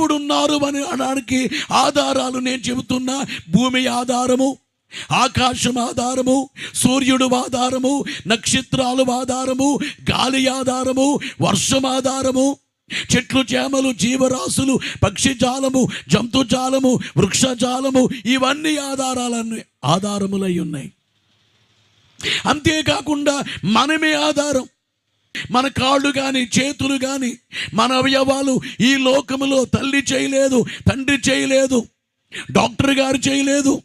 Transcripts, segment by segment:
దేవుడు ఉన్నారు అని అనడానికి ఆధారాలు నేను చెబుతున్నా. భూమి ఆధారము ఆకాశం ఆధారము సూర్యుడు ఆధారము నక్షత్రాలు ఆధారము గాలి ఆధారము వర్షం ఆధారము చెట్లు చేమలు జీవరాశులు పక్షిజాలము జంతుజాలము వృక్షజాలము ఇవన్నీ ఆధారాలన్నీ ఆధారములై ఉన్నాయి. అంతేకాకుండా మనమే ఆధారం. మన కాళ్ళు కానీ చేతులు కానీ మన అవయవాలు ఈ లోకములో తల్లి చేయలేదు తండ్రి చేయలేదు డాక్టర్ గారు చేయలేదు.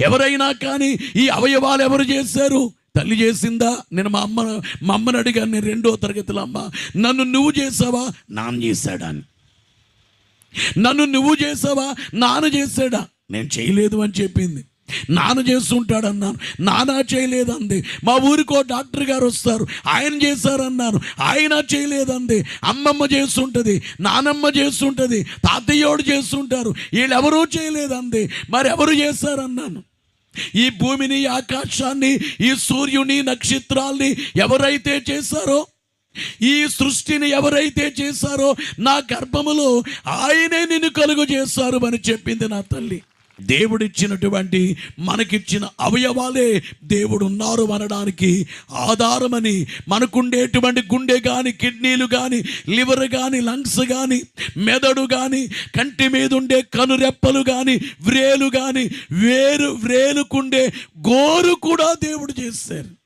ఎవరైనా కానీ ఈ అవయవాలు ఎవరు చేశారు? తల్లి చేసిందా? నేను మా అమ్మ మా అమ్మని అడిగాను నేను రెండో తరగతిలో అమ్మ నన్ను నువ్వు చేసావా? నాన్న చేశాడా అని. నన్ను నువ్వు చేసావా? నాన్న చేశాడా? నేను చేయలేదు అని చెప్పింది. నాన్న చేస్తుంటాడన్నాను. నాన్న చేయలేదంది. మా ఊరికో డాక్టర్ గారు వస్తారు. ఆయన చేశారన్నాను. ఆయన చేయలేదంది. అమ్మమ్మ చేస్తుంటుంది. నానమ్మ చేస్తుంటుంది. తాతయ్యోడు చేస్తుంటారు. వీళ్ళెవరూ చేయలేదంది. మరెవరు చేశారన్నాను? ఈ భూమిని ఆకాశాన్ని ఈ సూర్యుని నక్షత్రాల్ని ఎవరైతే చేశారో ఈ సృష్టిని ఎవరైతే చేశారో నా గర్భములో ఆయనే నిన్ను కలుగు చేశారు అని చెప్పింది నా తల్లి. దేవుడిచ్చినటువంటి మనకిచ్చిన అవయవాలే దేవుడు ఉన్నారు అనడానికి ఆధారమని మనకుండేటువంటి గుండె కానీ కిడ్నీలు కానీ లివర్ కానీ లంగ్స్ కానీ మెదడు కానీ కంటి మీద ఉండే కనురెప్పలు కానీ వ్రేలు కానీ వేరు వ్రేలుకుండే గోరు కూడా దేవుడు చేశారు.